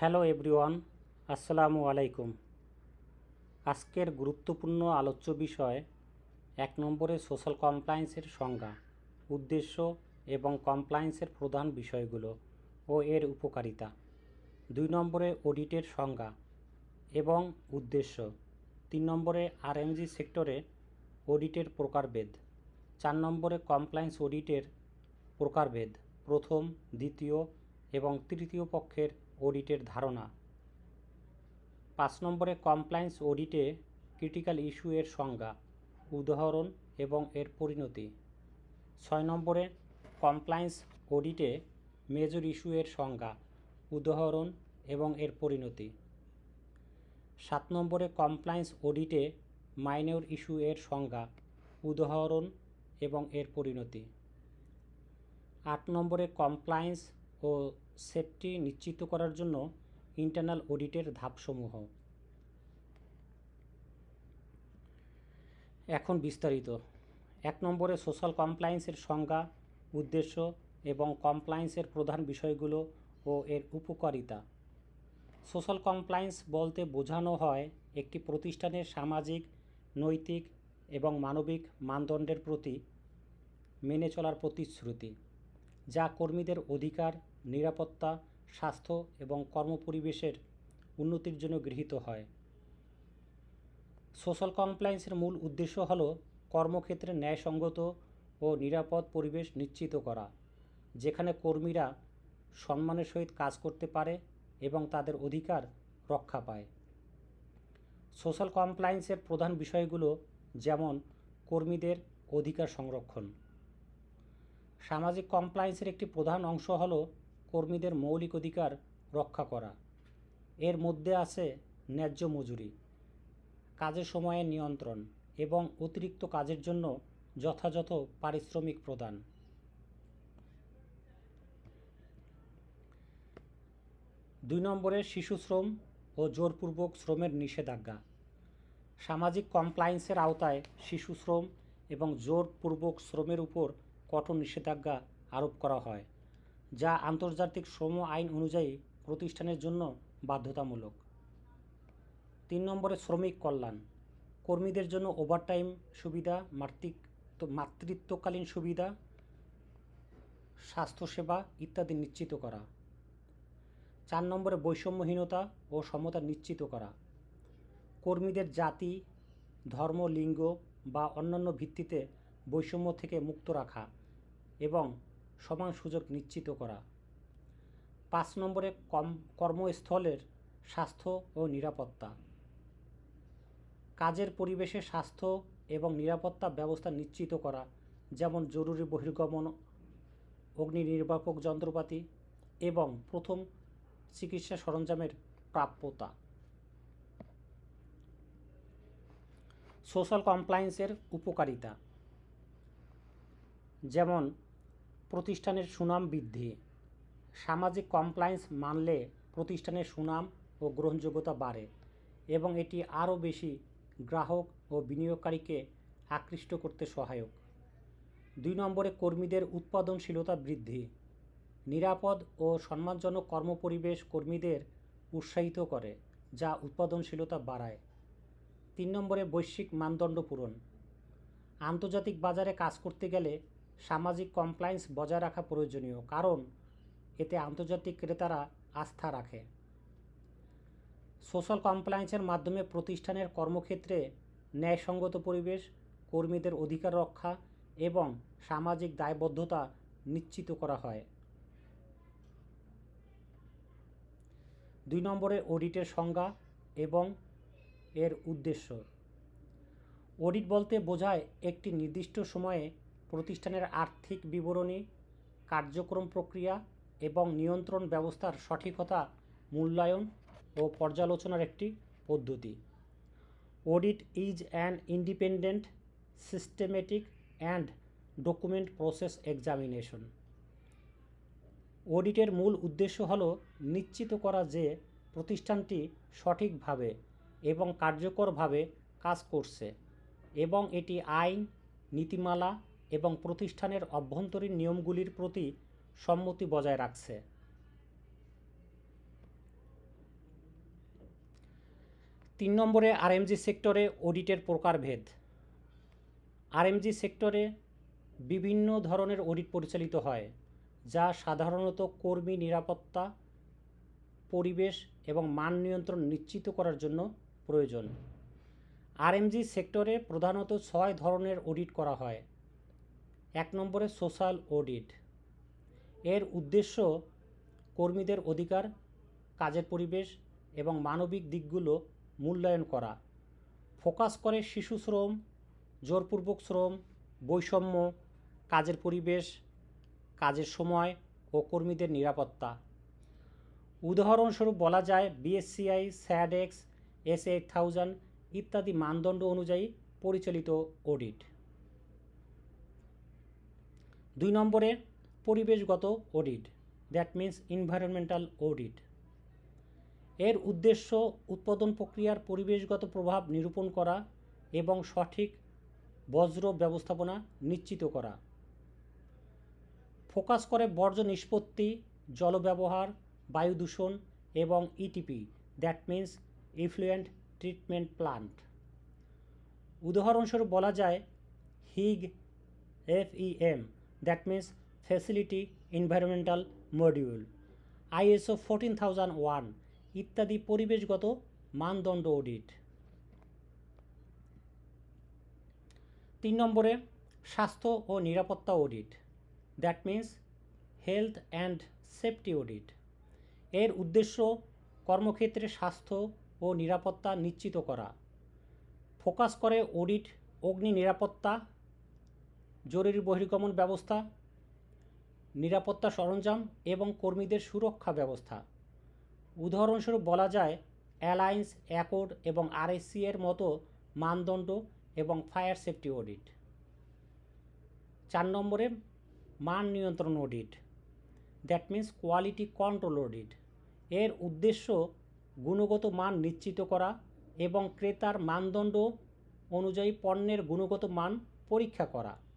Hello everyone, আসসালামু আলাইকুম। আজকের গুরুত্বপূর্ণ আলোচ্য বিষয় এক নম্বরে সোশ্যাল কমপ্লায়েন্সের সংজ্ঞা, উদ্দেশ্য এবং কমপ্লায়েন্সের প্রধান বিষয়গুলো ও এর উপকারিতা। দুই নম্বরে অডিটের সংজ্ঞা এবং উদ্দেশ্য। তিন নম্বরে আরএমজি সেক্টরে অডিটের প্রকারভেদ। চার নম্বরে কমপ্লায়েন্স অডিটের প্রকারভেদ। প্রথম, দ্বিতীয় এবং তৃতীয় পক্ষের অডিটের ধারণা। পাঁচ নম্বরে, কমপ্লায়েন্স অডিটে ক্রিটিক্যাল ইস্যু এর সংজ্ঞা, উদাহরণ এবং এর পরিণতি। ছয় নম্বরে, কমপ্লায়েন্স অডিটে মেজর ইস্যু এর সংজ্ঞা, উদাহরণ এবং এর পরিণতি। সাত নম্বরে, কমপ্লায়েন্স অডিটে মাইনর ইস্যু এর সংজ্ঞা, উদাহরণ এবং এর পরিণতি। আট নম্বরে, কমপ্লায়েন্স ও সেফটি নিশ্চিত করার জন্য ইন্টারনাল অডিটের ধাপসমূহ। এখন বিস্তারিত। এক নম্বরে সোশ্যাল কমপ্লায়েন্সের সংজ্ঞা, উদ্দেশ্য এবং কমপ্লায়েন্সের প্রধান বিষয়গুলো ও এর উপকারিতা। সোশ্যাল কমপ্লায়েন্স বলতে বোঝানো হয় একটি প্রতিষ্ঠানের সামাজিক, নৈতিক এবং মানবিক মানদণ্ডের প্রতি মেনে চলার প্রতিশ্রুতি, যা কর্মীদের অধিকার নিরাপত্তা, স্বাস্থ্য এবং কর্মপরিবেশের উন্নতির জন্য গৃহীত হয়। সোশ্যাল কমপ্লায়েন্সের মূল উদ্দেশ্য হল কর্মক্ষেত্রে ন্যায়সঙ্গত ও নিরাপদ পরিবেশ নিশ্চিত করা, যেখানে কর্মীরা সম্মানের সহিত কাজ করতে পারে এবং তাদের অধিকার রক্ষা পায়। সোশ্যাল কমপ্লায়েন্সের প্রধান বিষয়গুলো যেমন কর্মীদের অধিকার সংরক্ষণ। সামাজিক কমপ্লায়েন্সের একটি প্রধান অংশ হল কর্মীদের মৌলিক অধিকার রক্ষা করা। এর মধ্যে আছে ন্যায্য মজুরি, কাজের সময়ের নিয়ন্ত্রণ এবং অতিরিক্ত কাজের জন্য যথাযথ পারিশ্রমিক প্রদান। দুই নম্বরে শিশু শ্রম ও জোরপূর্বক শ্রমের নিষেধাজ্ঞা। সামাজিক কমপ্লায়েন্সের আওতায় শিশু শ্রম এবং জোরপূর্বক শ্রমের উপর কঠোর নিষেধাজ্ঞা আরোপ করা হয়। যা আন্তর্জাতিক শ্রম আইন অনুযায়ী প্রতিষ্ঠানের জন্য বাধ্যতামূলক। তিন নম্বরে শ্রমিক কল্যাণ। কর্মীদের জন্য ওভারটাইম সুবিধা, মাতৃক মাতৃত্বকালীন সুবিধা, স্বাস্থ্যসেবা ইত্যাদি নিশ্চিত করা। চার নম্বরে বৈষম্যহীনতা ও সমতা নিশ্চিত করা। কর্মীদের জাতি, ধর্ম, লিঙ্গ বা অন্যান্য ভিত্তিতে বৈষম্য থেকে মুক্ত রাখা এবং সমান সুযোগ নিশ্চিত করা। পাঁচ নম্বরে কম, কর্মস্থলের স্বাস্থ্য ও নিরাপত্তা। কাজের পরিবেশে স্বাস্থ্য এবং নিরাপত্তা ব্যবস্থা নিশ্চিত করা, যেমন জরুরি বহির্গমন, অগ্নি নির্বাপক যন্ত্রপাতি এবং প্রথম চিকিৎসা সরঞ্জামের প্রাপ্যতা। সোশ্যাল কমপ্লায়েন্সের উপকারিতা। যেমন প্রতিষ্ঠানের সুনাম বৃদ্ধি। সামাজিক কমপ্লায়েন্স মানলে প্রতিষ্ঠানের সুনাম ও গ্রহণযোগ্যতা বাড়ে এবং এটি আরও বেশি গ্রাহক ও বিনিয়োগকারীকে আকৃষ্ট করতে সহায়ক। দুই নম্বরে কর্মীদের উৎপাদনশীলতা বৃদ্ধি। নিরাপদ ও সম্মানজনক কর্মপরিবেশ কর্মীদের উৎসাহিত করে, যা উৎপাদনশীলতা বাড়ায়। তিন নম্বরে বৈশ্বিক মানদণ্ড পূরণ। আন্তর্জাতিক বাজারে কাজ করতে গেলে সামাজিক কমপ্লায়েন্স বজায় রাখা প্রয়োজনীয়, কারণ এতে আন্তর্জাতিক ক্রেতারা আস্থা রাখে। সোশ্যাল কমপ্লায়েন্সের মাধ্যমে প্রতিষ্ঠানের কর্মক্ষেত্রে ন্যায়সঙ্গত পরিবেশ, কর্মীদের অধিকার রক্ষা এবং সামাজিক দায়বদ্ধতা নিশ্চিত করা হয়। দুই নম্বরে অডিটের সংজ্ঞা এবং এর উদ্দেশ্য। অডিট বলতে বোঝায় একটি নির্দিষ্ট সময়ে প্রতিষ্ঠানের আর্থিক বিবরণী, কার্যক্রম প্রক্রিয়া এবং নিয়ন্ত্রণ ব্যবস্থার সঠিকতা, মূল্যায়ন ও পর্যালোচনার একটি পদ্ধতি। Audit is an independent, systematic and document process examination. অডিটের মূল উদ্দেশ্য হল নিশ্চিত করা যে প্রতিষ্ঠানটি সঠিকভাবে এবং কার্যকরভাবে কাজ করছে এবং এটি আইন, নীতিমালা এবং প্রতিষ্ঠানের অভ্যন্তরীণ নিয়মগুলির প্রতি সম্মতি বজায় রাখছে। তিন নম্বরে আরএমজি সেক্টরে অডিটের প্রকারভেদ। আরএমজি সেক্টরে বিভিন্ন ধরনের অডিট পরিচালিত হয়, যা সাধারণত কর্মী নিরাপত্তা, পরিবেশ এবং মান নিয়ন্ত্রণ নিশ্চিত করার জন্য প্রয়োজন। আরএমজি সেক্টরে প্রধানত ছয় ধরনের অডিট করা হয়। এক নম্বরে সোশ্যাল অডিট। এর উদ্দেশ্য কর্মীদের অধিকার, কাজের পরিবেশ এবং মানবিক দিকগুলো মূল্যায়ন করা। ফোকাস করে শিশু শ্রম, জোরপূর্বক শ্রম, বৈষম্য, কাজের পরিবেশ, কাজের সময় ও কর্মীদের নিরাপত্তা। উদাহরণস্বরূপ বলা যায় BSCI Sedex S eight thousand ইত্যাদি মানদণ্ড অনুযায়ী পরিচালিত অডিট। দুই নম্বরে পরিবেশগত audit that means environmental audit এর উদ্দেশ্য উৎপাদন প্রক্রিয়ার পরিবেশগত প্রভাব নিরূপণ করা এবং সঠিক বজ্র ব্যবস্থাপনা নিশ্চিত করা। ফোকাস করে বর্জ্য নিষ্পত্তি জল ব্যবহার বায়ু দূষণ এবং ETP that means effluent treatment plant উদাহরণস্বরূপ বলা যায় Higg F E means facility environmental module ISO fourteen thousand one ইত্যাদি পরিবেশগত মানদণ্ড অডিট তিন নম্বরে, স্বাস্থ্য ও নিরাপত্তা audit that means health and safety audit এর উদ্দেশ্য কর্মক্ষেত্রে স্বাস্থ্য ও নিরাপত্তা নিশ্চিত করা। ফোকাস করে অডিট অগ্নি নিরাপত্তা জরুরি বহির্গমন ব্যবস্থা, নিরাপত্তা সরঞ্জাম এবং কর্মীদের সুরক্ষা ব্যবস্থা। উদাহরণস্বরূপ বলা যায়, অ্যালায়েন্স, অ্যাকর্ড এবং আরএসসি এর মতো মানদণ্ড এবং ফায়ার সেফটি অডিট। চার নম্বরে, মান নিয়ন্ত্রণ audit. That means quality control audit. এর উদ্দেশ্য গুণগত মান নিশ্চিত করা এবং ক্রেতার মানদণ্ড অনুযায়ী পণ্যের গুণগত মান পরীক্ষা করা।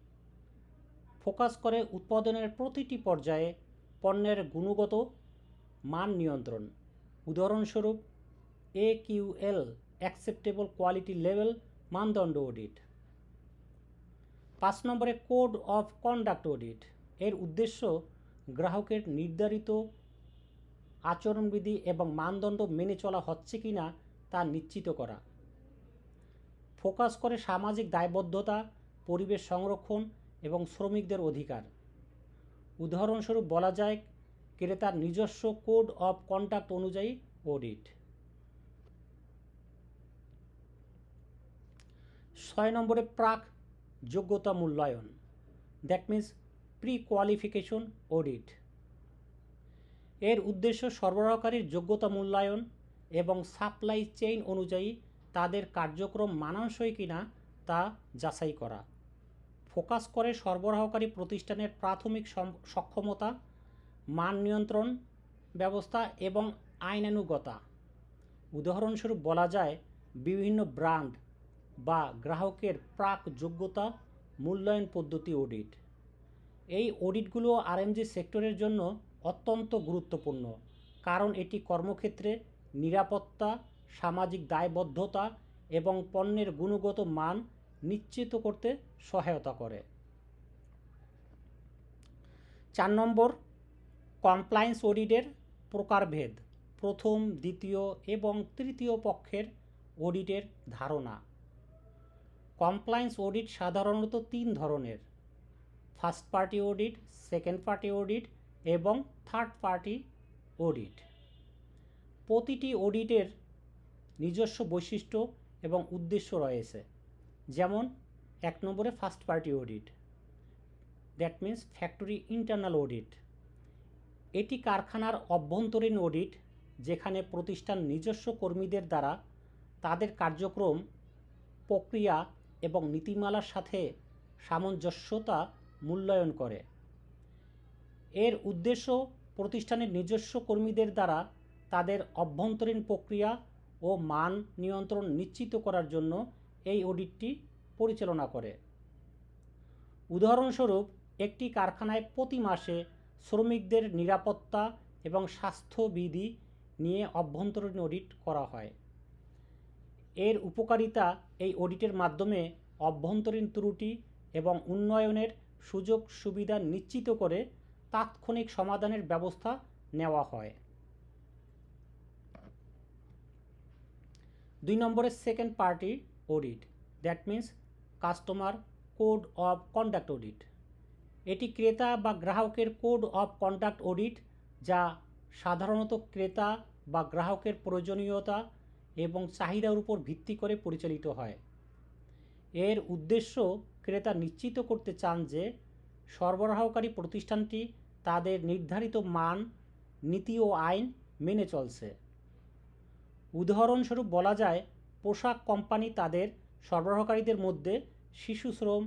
ফোকাস করে উৎপাদনের প্রতিটি পর্যায়ে পণ্যের গুণগত মান নিয়ন্ত্রণ। উদাহরণস্বরূপ A QL acceptable quality level মানদণ্ড অডিট পাঁচ নম্বরে কোড অফ কন্ডাক্ট অডিট এর উদ্দেশ্য, গ্রাহকের নির্ধারিত আচরণবিধি এবং মানদণ্ড মেনে চলা হচ্ছে কি না তা নিশ্চিত করা। ফোকাস করে সামাজিক দায়বদ্ধতা, পরিবেশ সংরক্ষণ এবং শ্রমিকদের অধিকার। উদাহরণস্বরূপ বলা যায়, ক্রেতার নিজস্ব কোড অফ কন্ডাক্ট অনুযায়ী অডিট। ছয় নম্বরে প্রাক যোগ্যতা মূল্যায়ন। That means pre qualification audit. এর উদ্দেশ্য সরবরাহকারীর যোগ্যতা মূল্যায়ন এবং সাপ্লাই চেইন অনুযায়ী তাদের কার্যক্রম মানানসই কিনা তা যাচাই করা। ফোকাস করে সরবরাহকারী প্রতিষ্ঠানের প্রাথমিক সক্ষমতা, মান নিয়ন্ত্রণ ব্যবস্থা এবং আইনানুগতা। উদাহরণস্বরূপ বলা যায়, বিভিন্ন ব্র্যান্ড বা গ্রাহকের প্রাক যোগ্যতা মূল্যায়ন পদ্ধতি অডিট। এই অডিটগুলো আরএমজি সেক্টরের জন্য অত্যন্ত গুরুত্বপূর্ণ, কারণ এটি কর্মক্ষেত্রে নিরাপত্তা, সামাজিক দায়বদ্ধতা এবং পণ্যের গুণগত মান নিশ্চিত করতে সহায়তা করে। চার নম্বর কমপ্লায়েন্স অডিটের প্রকারভেদ, প্রথম, দ্বিতীয় এবং তৃতীয় পক্ষের অডিটের ধারণা। কমপ্লায়েন্স অডিট সাধারণত তিন ধরনের first party audit second party audit এবং থার্ড পার্টি অডিট প্রতিটি অডিটের নিজস্ব বৈশিষ্ট্য এবং উদ্দেশ্য রয়েছে। যেমন, এক নম্বরে first party audit that means factory internal audit এটি কারখানার অভ্যন্তরীণ অডিট যেখানে প্রতিষ্ঠান নিজস্ব কর্মীদের দ্বারা তাদের কার্যক্রম, প্রক্রিয়া এবং নীতিমালার সাথে সামঞ্জস্যতা মূল্যায়ন করে। এর উদ্দেশ্য প্রতিষ্ঠানের নিজস্ব কর্মীদের দ্বারা তাদের অভ্যন্তরীণ প্রক্রিয়া ও মান নিয়ন্ত্রণ নিশ্চিত করার জন্য এই অডিটটি পরিচালনা করে। উদাহরণস্বরূপ, একটি কারখানায় প্রতি মাসে শ্রমিকদের নিরাপত্তা এবং স্বাস্থ্যবিধি নিয়ে অভ্যন্তরীণ অডিট করা হয়। এর উপকারিতা এই অডিটের মাধ্যমে অভ্যন্তরীণ ত্রুটি এবং উন্নয়নের সুযোগ সুবিধা নিশ্চিত করে তাৎক্ষণিক সমাধানের ব্যবস্থা নেওয়া হয়। দুই নম্বরের second party audit that means customer code of conduct audit এটি ক্রেতা বা গ্রাহকের কোড অফ কন্ডাক্ট অডিট যা সাধারণত ক্রেতা বা গ্রাহকের প্রয়োজনীয়তা এবং চাহিদার উপর ভিত্তি করে পরিচালিত হয়। এর উদ্দেশ্য ক্রেতা নিশ্চিত করতে চান যে সরবরাহকারী প্রতিষ্ঠানটি তাদের নির্ধারিত মান, নীতি ও আইন মেনে চলছে। উদাহরণস্বরূপ বলা যায় পোশাক কোম্পানি তাদের সরবরাহকারীদের মধ্যে শিশু শ্রম,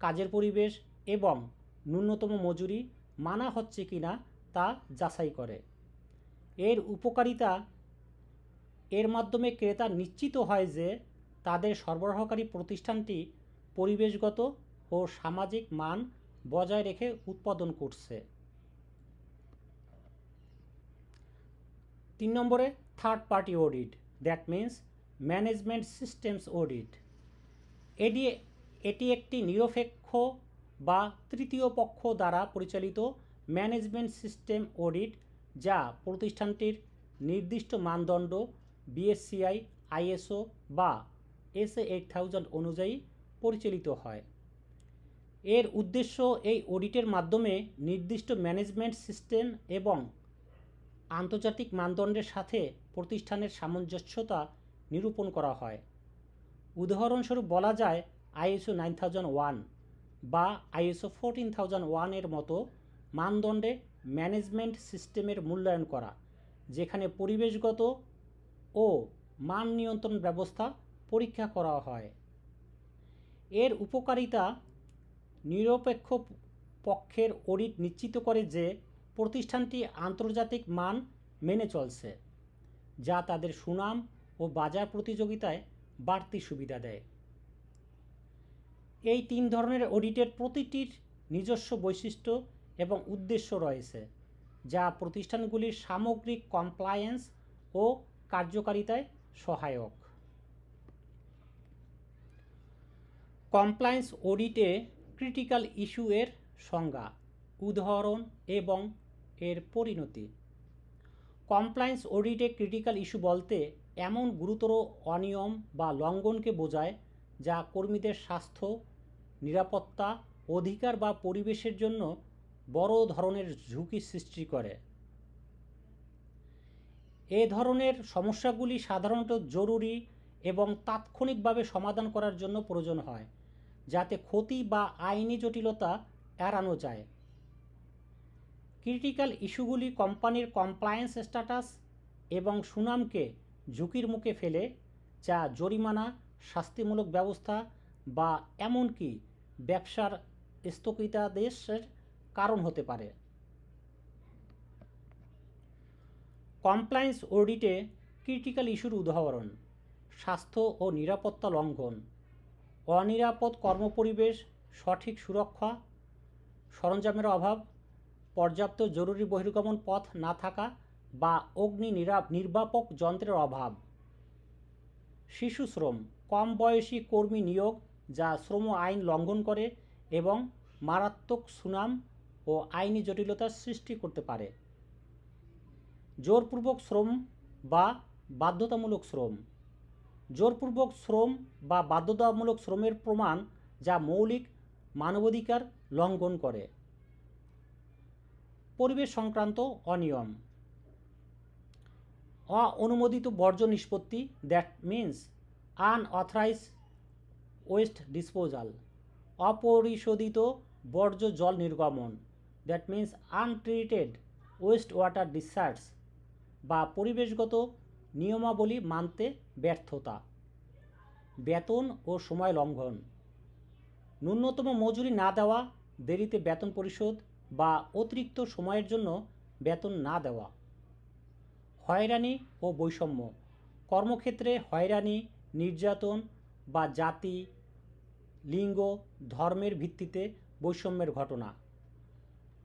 কাজের পরিবেশ এবং ন্যূনতম মজুরি মানা হচ্ছে কি না তা যাচাই করে। এর উপকারিতা এর মাধ্যমে ক্রেতা নিশ্চিত হয় যে তাদের সরবরাহকারী প্রতিষ্ঠানটি পরিবেশগত ও সামাজিক মান বজায় রেখে উৎপাদন করছে। তিন নম্বরে third party audit that means management systems audit. এটি এটি একটি নিরপেক্ষ বা তৃতীয় পক্ষ দ্বারা পরিচালিত ম্যানেজমেন্ট সিস্টেম অডিট, যা প্রতিষ্ঠানটির নির্দিষ্ট মানদণ্ড, বিএসসিআই, আইএসও বা এসএ এইট থাউজেন্ড অনুযায়ী পরিচালিত হয়। এর উদ্দেশ্য এই অডিটের মাধ্যমে নির্দিষ্ট ম্যানেজমেন্ট সিস্টেম এবং আন্তর্জাতিক মানদণ্ডের সাথে প্রতিষ্ঠানের সামঞ্জস্যতা নিরূপণ করা হয়। উদাহরণস্বরূপ বলা যায় আইএসও নাইন থাউজেন্ড ওয়ান বা আইএসও ফোরটিন থাউজেন্ড ওয়ানের মতো মানদণ্ডে ম্যানেজমেন্ট সিস্টেমের মূল্যায়ন করা, যেখানে পরিবেশগত ও মান নিয়ন্ত্রণ ব্যবস্থা পরীক্ষা করা হয়। এর উপকারিতা নিরপেক্ষ পক্ষের অডিট নিশ্চিত করে যে প্রতিষ্ঠানটি আন্তর্জাতিক মান মেনে চলছে, যা তাদের সুনাম ও বাজার প্রতিযোগিতায় বাড়তি সুবিধা দেয়। এই তিন ধরনের অডিটের প্রতিটির নিজস্ব বৈশিষ্ট্য এবং উদ্দেশ্য রয়েছে, যা প্রতিষ্ঠানগুলির সামগ্রিক কমপ্লায়েন্স ও কার্যকারিতায় সহায়ক। কমপ্লায়েন্স অডিটে ক্রিটিক্যাল ইস্যু এর সংজ্ঞা, উদাহরণ এবং এর পরিণতি। কমপ্লায়েন্স অডিটে ক্রিটিক্যাল ইস্যু বলতে এমন গুরুতর অনিয়ম বা লঙ্ঘনকে বোঝায় যা কর্মীদের স্বাস্থ্য, নিরাপত্তা, অধিকার বা পরিবেশের জন্য বড় ধরনের ঝুঁকি সৃষ্টি করে। এ ধরনের সমস্যাগুলি সাধারণত জরুরি এবং তাৎক্ষণিকভাবে সমাধান করার জন্য প্রয়োজন হয়, যাতে ক্ষতি বা আইনি জটিলতা এড়ানো যায়। ক্রিটিক্যাল ইস্যুগুলি কোম্পানির কমপ্লায়েন্স স্ট্যাটাস এবং সুনামকে ঝুঁকির মুখে ফেলে, যা জরিমানা, শাস্তিমূলক ব্যবস্থা বা এমনকি ব্যবসার স্থগিতাদেশের কারণ হতে পারে। কমপ্লায়েন্স অডিটে ক্রিটিক্যাল ইস্যুর উদাহরণ, স্বাস্থ্য ও নিরাপত্তা লঙ্ঘন, অনিরাপদ কর্মপরিবেশ, সঠিক সুরক্ষা, সরঞ্জামের অভাব, পর্যাপ্ত জরুরি বহির্গমন পথ না থাকা বা অগ্নি নিরা নির্বাপক যন্ত্রের অভাব। শিশু শ্রম, কম বয়সী কর্মী নিয়োগ যা শ্রম আইন লঙ্ঘন করে এবং মারাত্মক সুনাম ও আইনি জটিলতার সৃষ্টি করতে পারে। জোরপূর্বক শ্রম বা বাধ্যতামূলক শ্রম। জোরপূর্বক শ্রম বা বাধ্যতামূলক শ্রমের প্রমাণ যা মৌলিক মানবাধিকার লঙ্ঘন করে। পরিবেশ সংক্রান্ত অনিয়ম। অননুমোদিত বর্জ্য নিষ্পত্তি that means unauthorise waste disposal অপরিশোধিত বর্জ্য জল নির্গমন that means untreated waste water discharge বা পরিবেশগত নিয়মাবলী মানতে ব্যর্থতা, বেতন ও সময় লঙ্ঘন, ন্যূনতম মজুরি না দেওয়া, দেরিতে বেতন পরিশোধ বা অতিরিক্ত সময়ের জন্য বেতন না দেওয়া। হয়রানি ও বৈষম্য। কর্মক্ষেত্রে হয়রানি, নির্যাতন বা জাতি, লিঙ্গ, ধর্মের ভিত্তিতে বৈষম্যের ঘটনা।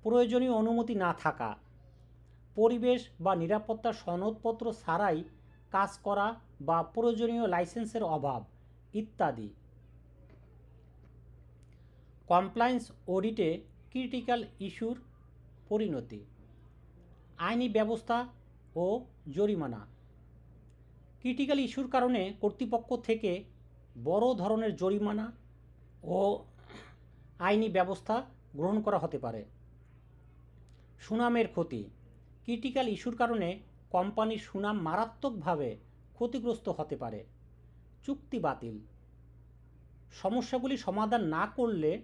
প্রয়োজনীয় অনুমতি না থাকা। পরিবেশ বা নিরাপত্তা সনদপত্র ছাড়াই কাজ করা বা প্রয়োজনীয় লাইসেন্সের অভাব ইত্যাদি। কমপ্লায়েন্স অডিটে ক্রিটিক্যাল ইস্যুর পরিণতি। আইনি ব্যবস্থা ও জরিমানা। ক্রিটিক্যাল ইস্যুর কারণে কর্তৃপক্ষ থেকে বড় ধরনের জরিমানা ও আইনি ব্যবস্থা গ্রহণ করা হতে পারে। সুনামের ক্ষতি। ক্রিটিক্যাল ইস্যুর কারণে কোম্পানির সুনাম মারাত্মকভাবে ক্ষতিগ্রস্ত হতে পারে। চুক্তি বাতিল। সমস্যাগুলি সমাধান না করলে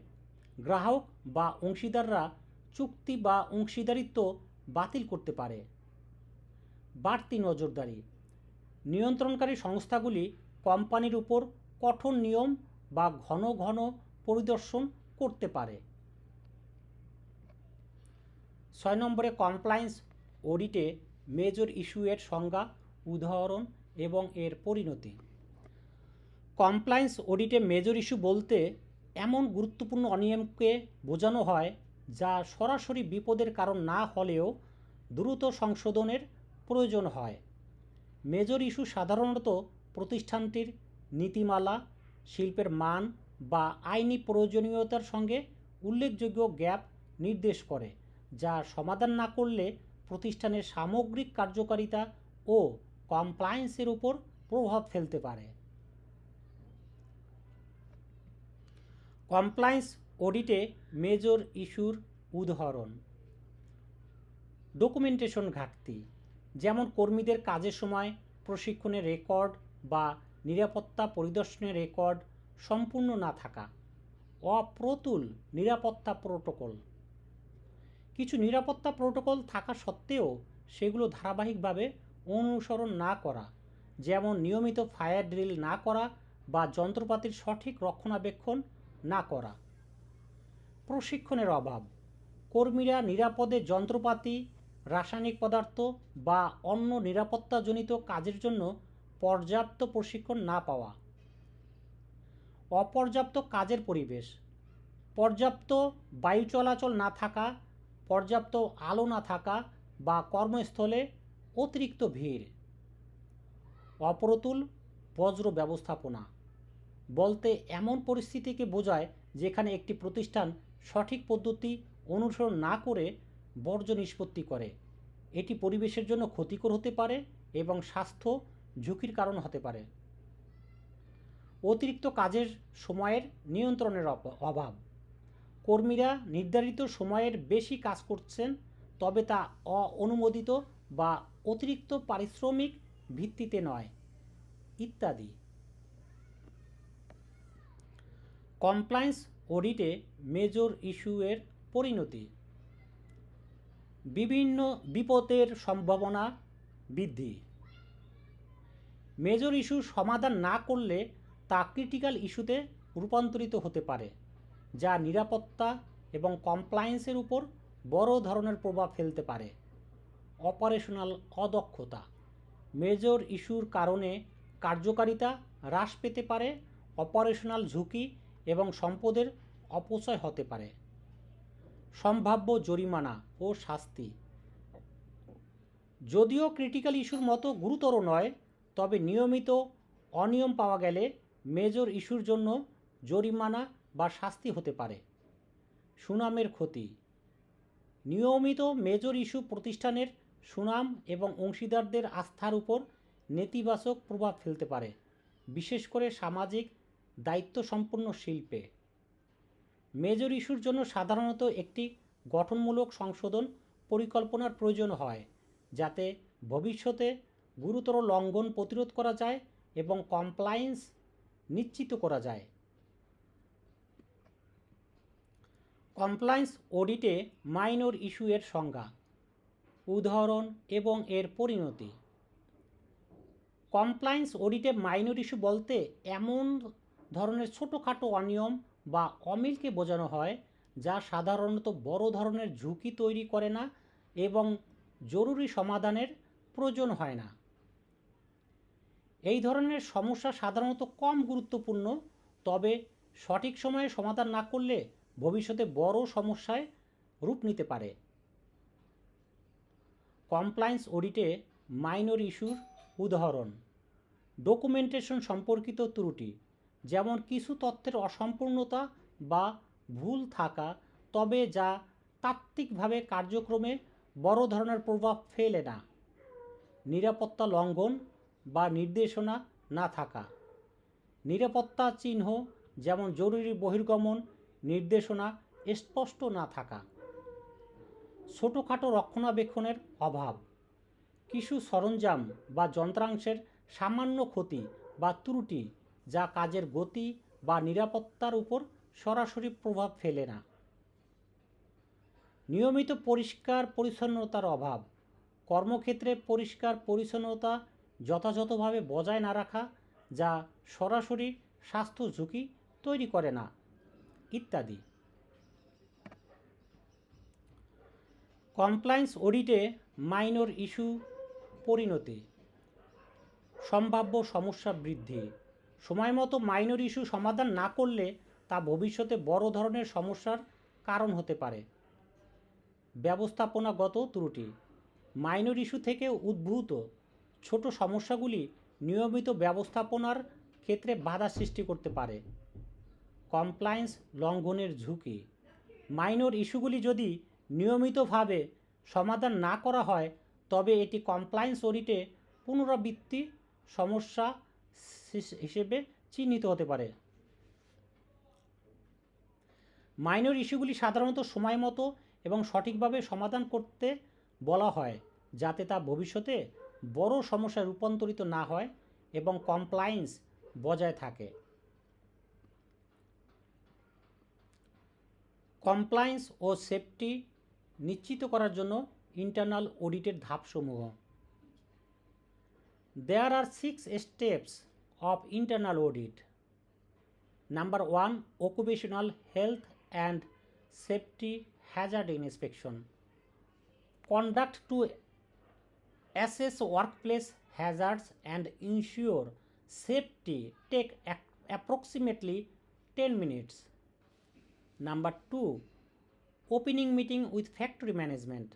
গ্রাহক বা অংশীদাররা চুক্তি বা অংশীদারিত্ব বাতিল করতে পারে। বাড়তি নজরদারি। নিয়ন্ত্রণকারী সংস্থাগুলি কোম্পানির উপর কঠোর নিয়ম বা ঘন ঘন পরিদর্শন করতে পারে। ছয় নম্বরে কমপ্লায়েন্স অডিটে মেজর ইস্যু এর সংজ্ঞা, উদাহরণ এবং এর পরিণতি। কমপ্লায়েন্স অডিটে মেজর ইস্যু বলতে এমন গুরুত্বপূর্ণ অনিয়মকে বোঝানো হয় যা সরাসরি বিপদের কারণ না হলেও দ্রুত সংশোধনের প্রয়োজন হয়। মেজর ইস্যু সাধারণত প্রতিষ্ঠানটির নীতিমালা, শিল্পের মান বা আইনি প্রয়োজনীয়তার সঙ্গে উল্লেখযোগ্য গ্যাপ নির্দেশ করে, যা সমাধান না করলে প্রতিষ্ঠানের সামগ্রিক কার্যকারিতা ও কমপ্লায়েন্সের উপর প্রভাব ফেলতে পারে। কমপ্লায়েন্স অডিটে মেজর ইস্যুর উদাহরণ। ডকুমেন্টেশন ঘাটতি। যেমন কর্মীদের কাজের সময় প্রশিক্ষণের রেকর্ড বা নিরাপত্তা পরিদর্শনের রেকর্ড সম্পূর্ণ না থাকা। অপ্রতুল নিরাপত্তা প্রোটোকল। কিছু নিরাপত্তা প্রোটোকল থাকা সত্ত্বেও সেগুলো ধারাবাহিকভাবে অনুসরণ না করা, যেমন নিয়মিত ফায়ার ড্রিল না করা বা যন্ত্রপাতির সঠিক রক্ষণাবেক্ষণ না করা। প্রশিক্ষণের অভাব। কর্মীরা নিরাপদে যন্ত্রপাতি রাসায়নিক পদার্থ বা অন্য নিরাপত্তাজনিত কাজের জন্য পর্যাপ্ত প্রশিক্ষণ না পাওয়া। অপর্যাপ্ত কাজের পরিবেশ। পর্যাপ্ত বায়ু চলাচল না থাকা, পর্যাপ্ত আলো না থাকা বা কর্মস্থলে অতিরিক্ত ভিড়। অপ্রতুল বজ্র ব্যবস্থাপনা। বলতে এমন পরিস্থিতিকে বোঝায় যেখানে একটি প্রতিষ্ঠান সঠিক পদ্ধতি অনুসরণ না করে বর্জ্য নিষ্পত্তি করে। এটি পরিবেশের জন্য ক্ষতিকর হতে পারে এবং স্বাস্থ্য ঝুঁকির কারণ হতে পারে। অতিরিক্ত কাজের সময়ের নিয়ন্ত্রণের অভাব। কর্মীরা নির্ধারিত সময়ের বেশি কাজ করছেন, তবে তা অনুমোদিত বা অতিরিক্ত পারিশ্রমিক ভিত্তিতে নয়, ইত্যাদি। কমপ্লায়েন্স অডিটে মেজর ইস্যুয়ের পরিণতি। বিভিন্ন বিপদের সম্ভাবনা বৃদ্ধি। মেজর ইস্যু সমাধান না করলে তা ক্রিটিক্যাল ইস্যুতে রূপান্তরিত হতে পারে, যা নিরাপত্তা এবং কমপ্লায়েন্সের উপর বড় ধরনের প্রভাব ফেলতে পারে। অপারেশনাল অদক্ষতা মেজর ইস্যুর কারণে কার্যকারিতা হ্রাস পেতে পারে অপারেশনাল ঝুঁকি এবং সম্পদের অপচয় হতে পারে। সম্ভাব্য জরিমানা ও শাস্তি। যদিও ক্রিটিক্যাল ইস্যুর মতো গুরুতর নয়, তবে নিয়মিত অনিয়ম পাওয়া গেলে মেজর ইস্যুর জন্য জরিমানা বা শাস্তি হতে পারে। সুনামের ক্ষতি। নিয়মিত মেজর ইস্যু প্রতিষ্ঠানের সুনাম এবং অংশীদারদের আস্থার উপর নেতিবাচক প্রভাব ফেলতে পারে, বিশেষ করে সামাজিক দায়িত্ব সম্পন্ন শিল্পে। মেজর ইস্যুর জন্য সাধারণত একটি গঠনমূলক সংশোধন পরিকল্পনার প্রয়োজন হয়, যাতে ভবিষ্যতে গুরুতর লঙ্ঘন প্রতিরোধ করা যায় এবং কমপ্লায়েন্স নিশ্চিত করা যায়। কমপ্লায়েন্স অডিটে মাইনর ইস্যু এর সংজ্ঞা, উদাহরণ এবং এর পরিণতি। কমপ্লায়েন্স অডিটে মাইনর ইস্যু বলতে এমন ধরনের ছোটোখাটো অনিয়ম বা অমিলকে বোঝানো হয়, যা সাধারণত বড় ধরনের ঝুঁকি তৈরি করে না এবং জরুরি সমাধানের প্রয়োজন হয় না। এই ধরনের সমস্যা সাধারণত কম গুরুত্বপূর্ণ, তবে সঠিক সময়ে সমাধান না করলে ভবিষ্যতে বড় সমস্যায় রূপ নিতে পারে। কমপ্লায়েন্স অডিটে মাইনর ইস্যুর উদাহরণ। ডকুমেন্টেশন সম্পর্কিত ত্রুটি। যেমন কিছু তথ্যের অসম্পূর্ণতা বা ভুল থাকা, তবে যা তাত্ত্বিকভাবে কার্যক্রমে বড় ধরনের প্রভাব ফেলে না। নিরাপত্তা লঙ্ঘন বা নির্দেশনা না থাকা। নিরাপত্তা চিহ্ন যেমন জরুরি বহির্গমন, নির্দেশনা স্পষ্ট না থাকা। ছোটোখাটো রক্ষণাবেক্ষণের অভাব। কিছু সরঞ্জাম বা যন্ত্রাংশের সামান্য ক্ষতি বা ত্রুটি যা কাজের গতি বা নিরাপত্তার উপর সরাসরি প্রভাব ফেলে না। নিয়মিত পরিষ্কার পরিচ্ছন্নতার অভাব। কর্মক্ষেত্রে পরিষ্কার পরিচ্ছন্নতা যথাযথভাবে বজায় না রাখা যা সরাসরি স্বাস্থ্য ঝুঁকি তৈরি করে না, ইত্যাদি। কমপ্লায়েন্স অডিটে মাইনর ইস্যু পরিণতি। সম্ভাব্য সমস্যা বৃদ্ধি। সময় মতো মাইনর ইস্যু সমাধান না করলে তা ভবিষ্যতে বড় ধরনের সমস্যার কারণ হতে পারে। ব্যবস্থাপনাগত ত্রুটি। মাইনর ইস্যু থেকে উদ্ভূত ছোট সমস্যাগুলি নিয়মিত ব্যবস্থাপনার ক্ষেত্রে বাধা সৃষ্টি করতে পারে। কমপ্লায়েন্স লঙ্ঘনের ঝুঁকি। মাইনর ইস্যুগুলি যদি নিয়মিতভাবে সমাধান না করা হয়, তবে এটি কমপ্লায়েন্স অডিটে পুনরাবৃত্তি সমস্যা হিসেবে চিহ্নিত হতে পারে। মাইনর ইস্যুগুলি সাধারণত সময় মতো এবং সঠিকভাবে সমাধান করতে বলা হয়, যাতে তা ভবিষ্যতে বড় সমস্যায় রূপান্তরিত না হয় এবং কমপ্লায়েন্স বজায় থাকে। কমপ্লায়েন্স ও সেফটি নিশ্চিত করার জন্য ইন্টারনাল অডিটের ধাপসমূহ। There are six steps of internal audit. Number one, occupational health and safety hazard inspection. Conduct to assess workplace hazards and ensure safety. Take approximately 10 minutes. Number two, opening meeting with factory management.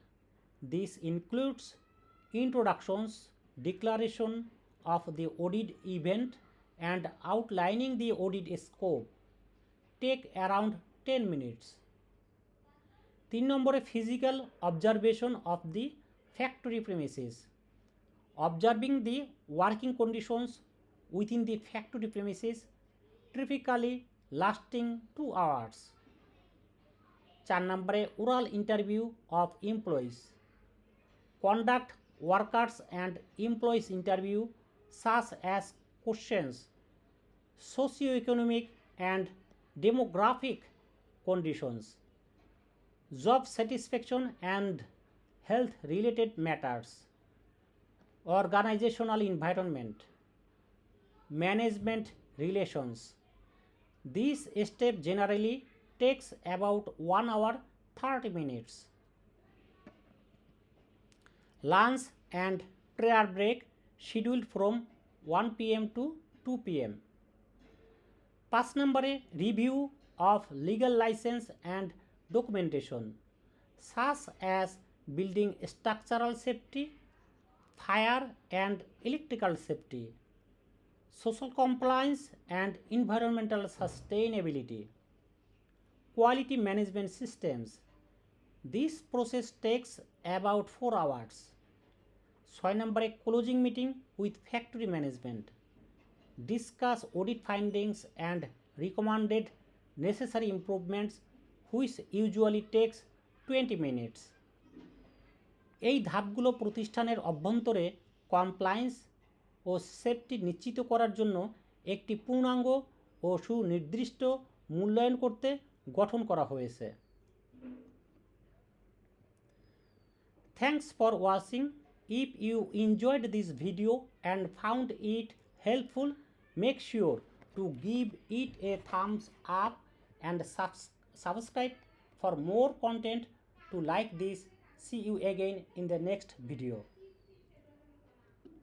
This includes introductions declaration of the audit event and outlining the audit scope. Take around 10 minutes. তিন নম্বরে physical observation of the factory premises observing the working conditions within the factory premises typically lasting two hours চার নম্বরে oral interview of employees conduct workers and employees interview such as questions socioeconomic and demographic conditions job satisfaction and health related matters organizational environment management relations this step generally takes about 1 hour 30 minutes lunch and prayer break scheduled from 1 pm to 2 pm পাঁচ নম্বরে review of legal licence and documentation such as building structural safety fire and electrical safety social compliance and environmental sustainability quality management systems this process takes about 4 hours ছয় নম্বরে closing meeting with factory management discuss audit findings and recommended necessary improvements which usually takes twenty minutes এই ধাপগুলো প্রতিষ্ঠানের অভ্যন্তরে compliance ও safety নিশ্চিত করার জন্য একটি পূর্ণাঙ্গ ও সুনির্দিষ্ট মূল্যায়ন করতে গঠন করা হয়েছে। Thanks for watching. If you enjoyed this video and found it helpful, make sure to give it a thumbs up and subs- subscribe for more content to like this. See you again in the next video.